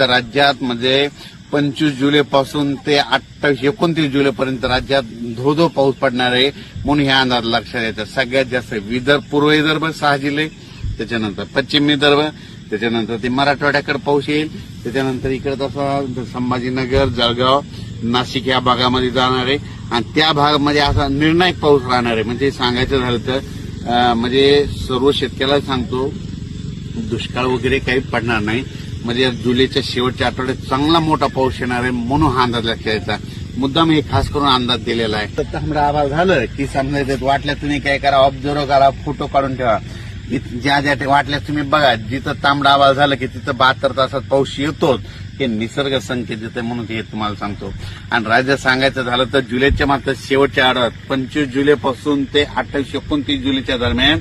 राज्यात म्हणजे पंचवीस जुलैपासून ते अठ्ठावीस एकोणतीस जुलैपर्यंत राज्यात धो धो पाऊस पडणार आहे म्हणून ह्या अंदाज लक्षात येतात सगळ्यात जास्त विदर्भ पूर्व विदर्भ सहा जिल्हे त्याच्यानंतर पश्चिम विदर्भ त्याच्यानंतर ते मराठवाड्याकडे पाऊस येईल त्याच्यानंतर इकडे तसा संभाजीनगर जळगाव नाशिक या भागामध्ये जाणार आहे. आणि त्या भागामध्ये असा निर्णायक पाऊस राहणार आहे. म्हणजे सांगायचं झालं तर म्हणजे सर्व शेतकऱ्याला सांगतो दुष्काळ वगैरे काही पडणार नाही. म्हणजे जुलैच्या शेवटच्या आठवड्यात चांगला मोठा पाऊस येणार आहे म्हणून हा अंदाज लक्षात यायचा मुद्दाम हे खास करून अंदाज दिलेला आहे. तर तांबडा आभार झालं की समजायचं वाटल्या तुम्ही काय करा ऑब्झर्व करा फोटो काढून ठेवा. ज्या ज्या ते वाटल्या तुम्ही बघा जिथं तांबडा आभाळ झालं की तिथं बहात्तर तासात पाऊस येतोच. हे निसर्ग संकेत देते म्हणून हे तुम्हाला सांगतो. आणि राज्य सांगायचं झालं तर जुलैच्या मात्र शेवटच्या आठवड्यात पंचवीस जुलैपासून ते अठ्ठावीस एकोणतीस जुलैच्या दरम्यान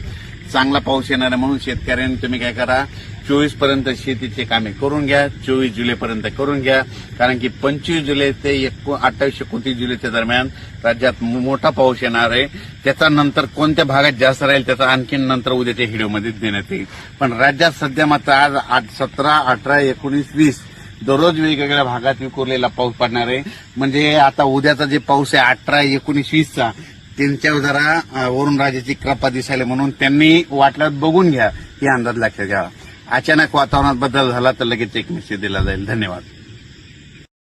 चांगला पाऊस येणार आहे म्हणून शेतकऱ्यांनी तुम्ही काय करा चोवीसपर्यंत शेतीचे कामे करून घ्या चोवीस जुलैपर्यंत करून घ्या. कारण की पंचवीस जुलै ते अठ्ठावीस एकोणतीस जुलैच्या दरम्यान राज्यात मोठा पाऊस येणार आहे. त्याचा नंतर कोणत्या भागात जास्त राहील त्याचा आणखीन नंतर उद्याच्या व्हिडिओमध्ये देण्यात येईल. पण राज्यात सध्या मात्र आज आठ सतरा अठरा एकोणीस वीस दररोज वेगवेगळ्या भागात विखुरलेला पाऊस पडणार आहे. म्हणजे आता उद्याचा जे पाऊस आहे अठरा एकोणीस वीसचा त्यांच्यावर जरा अं, वरुण राजाची कृपा दिसायला म्हणून त्यांनी वाटल्यात बघून घ्या ही अंदाज लक्षात घ्यावा अचानक वातावरणात बदल झाला तर लगेच एक मेसेज दिला जाईल. धन्यवाद.